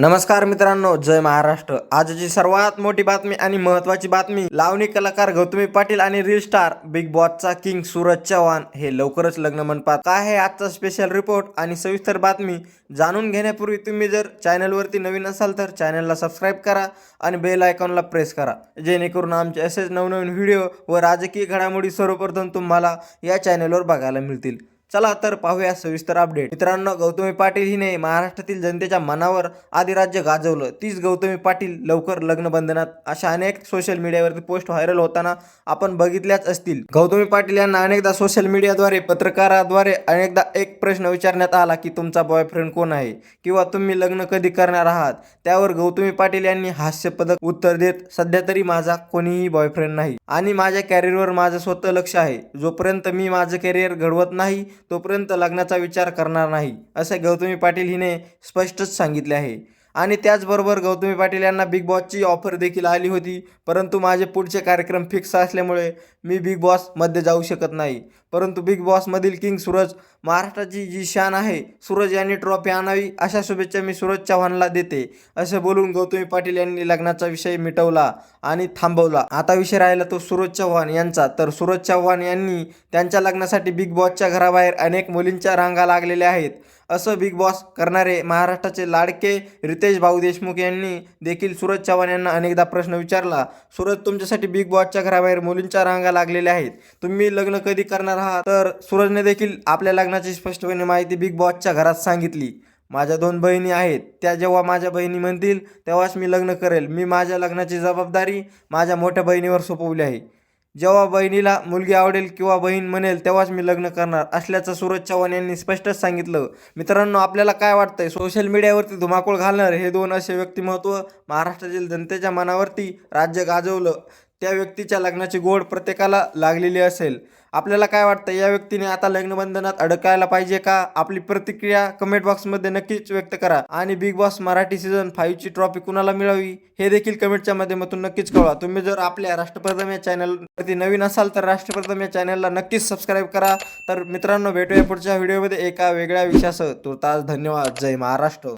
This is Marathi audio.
नमस्कार मित्रांनो जय महाराष्ट्र. आजची सर्वात मोठी बातमी आणि महत्वाची बातमी लावणी कलाकार गौतमी पाटील आणि रील स्टार बिग बॉसचा किंग सूरज चव्हाण हे लवकरच लग्न म्हणतात काय आहे आजचा स्पेशल रिपोर्ट आणि सविस्तर बातमी जाणून घेण्यापूर्वी तुम्ही जर चॅनलवरती नवीन असाल तर चॅनलला सबस्क्राईब करा आणि बेल आयकॉनला प्रेस करा. जेणेकरून आमचे असेच नवनवीन व्हिडिओ व राजकीय घडामोडी सर्वप्रथम तुम्हाला या चॅनलवर बघायला मिळतील. चला तर पाहूया सविस्तर अपडेट मित्रांनो गौतमी पाटील हिने महाराष्ट्रातील जनतेच्या मनावर आदिराज्य गाजवलं. तीच गौतमी पाटील लवकर लग्नबंधनात अशा अनेक सोशल मीडियावरती पोस्ट व्हायरल होताना आपण बघितल्याच असतील. गौतमी पाटील यांना अनेकदा सोशल मीडियाद्वारे पत्रकाराद्वारे अनेकदा एक प्रश्न विचारण्यात आला की तुमचा बॉयफ्रेंड कोण आहे? किंवा तुम्ही लग्न कधी करणार आहात? त्यावर गौतमी पाटील यांनी हास्यपदक उत्तर देत सध्या तरी माझा कोणीही बॉयफ्रेंड नाही. आणि माझ्या कॅरियरवर माझं स्वतः लक्ष आहे. जोपर्यंत मी माझं कॅरियर घडवत नाही तोपर्यंत लग्नाचा विचार करणार नाही असे गौतमी पाटील हिने स्पष्टच सांगितले आहे. आणि त्याचबरोबर गौतमी पाटील यांना बिग बॉसची ऑफर देखील आली होती. परंतु माझे पुढचे कार्यक्रम फिक्स असल्यामुळे मी बिग बॉसमध्ये जाऊ शकत नाही. परंतु बिग बॉसमधील किंग सूरज महाराष्ट्राची जी शान आहे सूरज यांनी ट्रॉफी आणावी अशा शुभेच्छा मी सूरज चव्हाणला देते. असे बोलून गौतमी पाटील यांनी लग्नाचा विषय मिटवला आणि थांबवला. आता विषय राहिला तो सूरज चव्हाण यांचा. तर सूरज चव्हाण यांनी त्यांच्या लग्नासाठी बिग बॉसच्या घराबाहेर अनेक मुलींच्या रांगा लागलेल्या आहेत. असं बिग बॉस करणारे महाराष्ट्राचे लाडके रितेश भाऊ देशमुख यांनी देखील सूरज चव्हाण यांना अनेकदा प्रश्न विचारला. सूरज तुमच्यासाठी बिग बॉसच्या घराबाहेर मुलींच्या रांगा लागलेल्या आहेत. तुम्ही लग्न कधी करणार आहात? तर सूरजने देखील आपल्या लग्नाची स्पष्टपणे माहिती बिग बॉसच्या घरात सांगितली. माझ्या दोन बहिणी आहेत. त्या जेव्हा माझ्या बहिणी म्हणतील तेव्हाच मी लग्न करेल. मी माझ्या लग्नाची जबाबदारी माझ्या मोठ्या बहिणीवर सोपवली आहे. जेव्हा बहिणीला मुलगी आवडेल किंवा बहीण म्हणेल तेव्हाच मी लग्न करणार असल्याचं सूरज चव्हाण यांनी स्पष्टच सांगितलं. मित्रांनो आपल्याला काय वाटतंय? सोशल मीडियावरती धुमाकूळ घालणार? हे दोन असे व्यक्तिमत्व महाराष्ट्रातील जनतेच्या मनावरती राज्य गाजवलं. त्या व्यक्तीच्या लग्नाची गोड प्रत्येकाला लागलेली असेल. आपल्याला काय वाटतं? या व्यक्तीने आता लग्नबंधनात अडकायला पाहिजे का? आपली प्रतिक्रिया कमेंट बॉक्समध्ये नक्कीच व्यक्त करा. आणि बिग बॉस मराठी सीझन फाईव्हची ट्रॉफी कुणाला मिळावी? हे देखील कमेंटच्या माध्यमातून नक्कीच कळवा. तुम्ही जर आपल्या राष्ट्रप्रथम या चॅनलवरती नवीन असाल तर राष्ट्रप्रथम या चॅनलला नक्कीच सबस्क्राईब करा. तर मित्रांनो भेटूया पुढच्या व्हिडिओमध्ये एका वेगळ्या विषयासह. तुर्तास धन्यवाद. जय महाराष्ट्र.